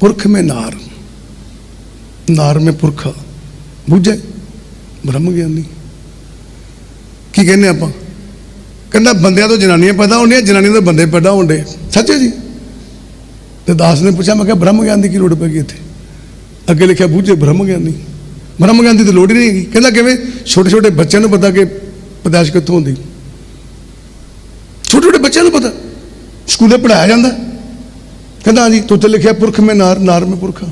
ਪੁਰਖ ਮੇ ਨਾਰ ਨਾਰ ਮੇ ਪੁਰਖਾ। ਬੁੱਝੇ, ਬ੍ਰਹਮ ਗਿਆਨੀ। ਕੀ ਕਹਿੰਦੇ ਆਪਾਂ? ਕਹਿੰਦਾ ਬੰਦਿਆਂ ਤੋਂ ਜਨਾਨੀਆਂ ਪੈਦਾ ਹੋਣੀਆਂ, ਜਨਾਨੀਆਂ ਤੋਂ ਬੰਦੇ ਪੈਦਾ ਹੋਣਦੇ ਸੱਚੇ ਜੀ? ਤੇ ਦਾਸ ਨੇ ਪੁੱਛਿਆ, ਮੈਂ ਕਿਹਾ ਬ੍ਰਹਮ ਗਿਆਨ ਦੀ ਕੀ ਲੋੜ ਪੈ ਗਈ ਇੱਥੇ? ਅੱਗੇ ਲਿਖਿਆ, ਬੂਝੇ, ਬ੍ਰਹਮ ਗਿਆਨੀ। ਬ੍ਰਹਮ ਗਿਆਨ ਦੀ ਤਾਂ ਲੋੜ ਹੀ ਨਹੀਂ ਹੈਗੀ। ਕਹਿੰਦਾ ਕਿਵੇਂ? ਛੋਟੇ ਛੋਟੇ ਬੱਚਿਆਂ ਨੂੰ ਪਤਾ ਕਿ ਪਦਾਇਸ਼ ਕਿੱਥੋਂ ਹੁੰਦੀ। ਛੋਟੇ ਛੋਟੇ ਬੱਚਿਆਂ ਨੂੰ ਪਤਾ। ਸਕੂਲੇ ਪੜਾਇਆ ਜਾਂਦਾ। ਕਹਿੰਦਾ ਜੀ, ਤੂੰ ਤੇ ਲਿਖਿਆ ਪੁਰਖ, ਮੈਂ ਨਾਰ ਨਾਰ ਮੇ ਪੁਰਖਾ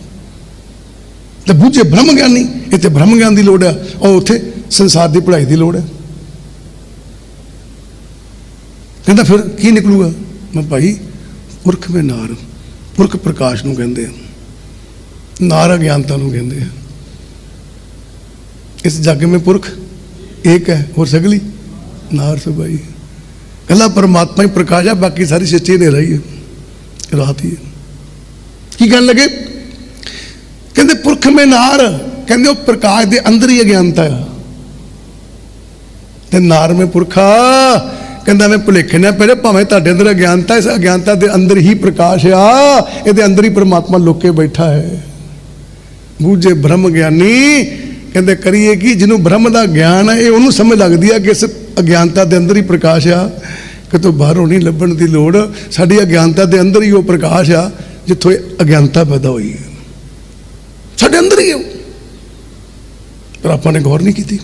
ਤੇ ਬੂਝੇ ਬ੍ਰਹਮ ਗਿਆਨੀ, ਇੱਥੇ ਬ੍ਰਹਮ ਗਿਆਨ ਦੀ ਲੋੜ ਹੈ ਉਹ ਉੱਥੇ ਸੰਸਾਰ ਦੀ ਪੜ੍ਹਾਈ ਦੀ ਲੋੜ ਹੈ ਕਹਿੰਦਾ ਫਿਰ ਕੀ ਨਿਕਲੂਗਾ? ਮੈਂ ਭਾਈ, ਪੁਰਖ ਮੈਂ ਨਾਰ, ਪੁਰਖ ਪ੍ਰਕਾਸ਼ ਨੂੰ ਕਹਿੰਦੇ ਆ। ਨਾਰ ਅਗਿਆਨਤਾ ਨੂੰ ਕਹਿੰਦੇ ਆ। ਇਸ ਜੱਗ ਮੇ ਪੁਰਖ ਇੱਕ ਹੈ, ਹੋਰ ਸਗਲੀ ਨਾਰ ਸਬਾਈ ਕੱਲਾ ਪਰਮਾਤਮਾ ਹੀ ਪ੍ਰਕਾਸ਼ ਆ, ਬਾਕੀ ਸਾਰੀ ਸੱਚੀ ਨੇ ਰਹੀ ਹੈ, ਰਾਤ ਹੀ ਹੈ। ਕੀ ਕਹਿਣ ਲੱਗੇ? ਕਹਿੰਦੇ ਪੁਰਖ ਮੇ ਨਾਰ ਕਹਿੰਦੇ ਉਹ ਪ੍ਰਕਾਸ਼ ਦੇ ਅੰਦਰ ਹੀ ਅਗਿਆਨਤਾ ਆ ਤੇ ਨਾਰ ਮੇ ਪੁਰਖਾ, ਕਹਿੰਦਾ ਮੈਂ ਭੁਲੇਖੇ ਨਾ ਪੜੇ ਭਾਵੇਂ ਤੁਹਾਡੇ ਅੰਦਰ ਅਗਿਆਨਤਾ ਇਸ ਅਗਿਆਨਤਾ ਦੇ ਅੰਦਰ ਹੀ ਪ੍ਰਕਾਸ਼ ਆ, ਇਹਦੇ ਅੰਦਰ ਹੀ ਪ੍ਰਮਾਤਮਾ ਲੋਕੇ ਬੈਠਾ ਹੈ। ਬੂਝੇ ਬ੍ਰਹਮ ਗਿਆਨੀ, ਕਹਿੰਦੇ ਕਰੀਏ ਕਿ, ਜਿਹਨੂੰ ਬ੍ਰਹਮ ਦਾ ਗਿਆਨ ਹੈ, ਇਹ ਉਹਨੂੰ ਸਮਝ ਲੱਗਦੀ ਆ ਕਿ ਇਸ ਅਗਿਆਨਤਾ ਦੇ ਅੰਦਰ ਹੀ ਪ੍ਰਕਾਸ਼ ਆ। ਕਿਤੋਂ ਬਾਹਰੋਂ ਨਹੀਂ ਲੱਭਣ ਦੀ ਲੋੜ, ਸਾਡੀ ਅਗਿਆਨਤਾ ਦੇ ਅੰਦਰ ਹੀ ਉਹ ਪ੍ਰਕਾਸ਼ ਆ। ਜਿੱਥੋਂ ਇਹ ਅਗਿਆਨਤਾ ਪੈਦਾ ਹੋਈ ਹੈ ਸਾਡੇ ਅੰਦਰ ਹੀ ਹੈ ਉਹ। ਪਰ ਆਪਾਂ ਨੇ ਗੌਰ ਨਹੀਂ ਕੀਤੀ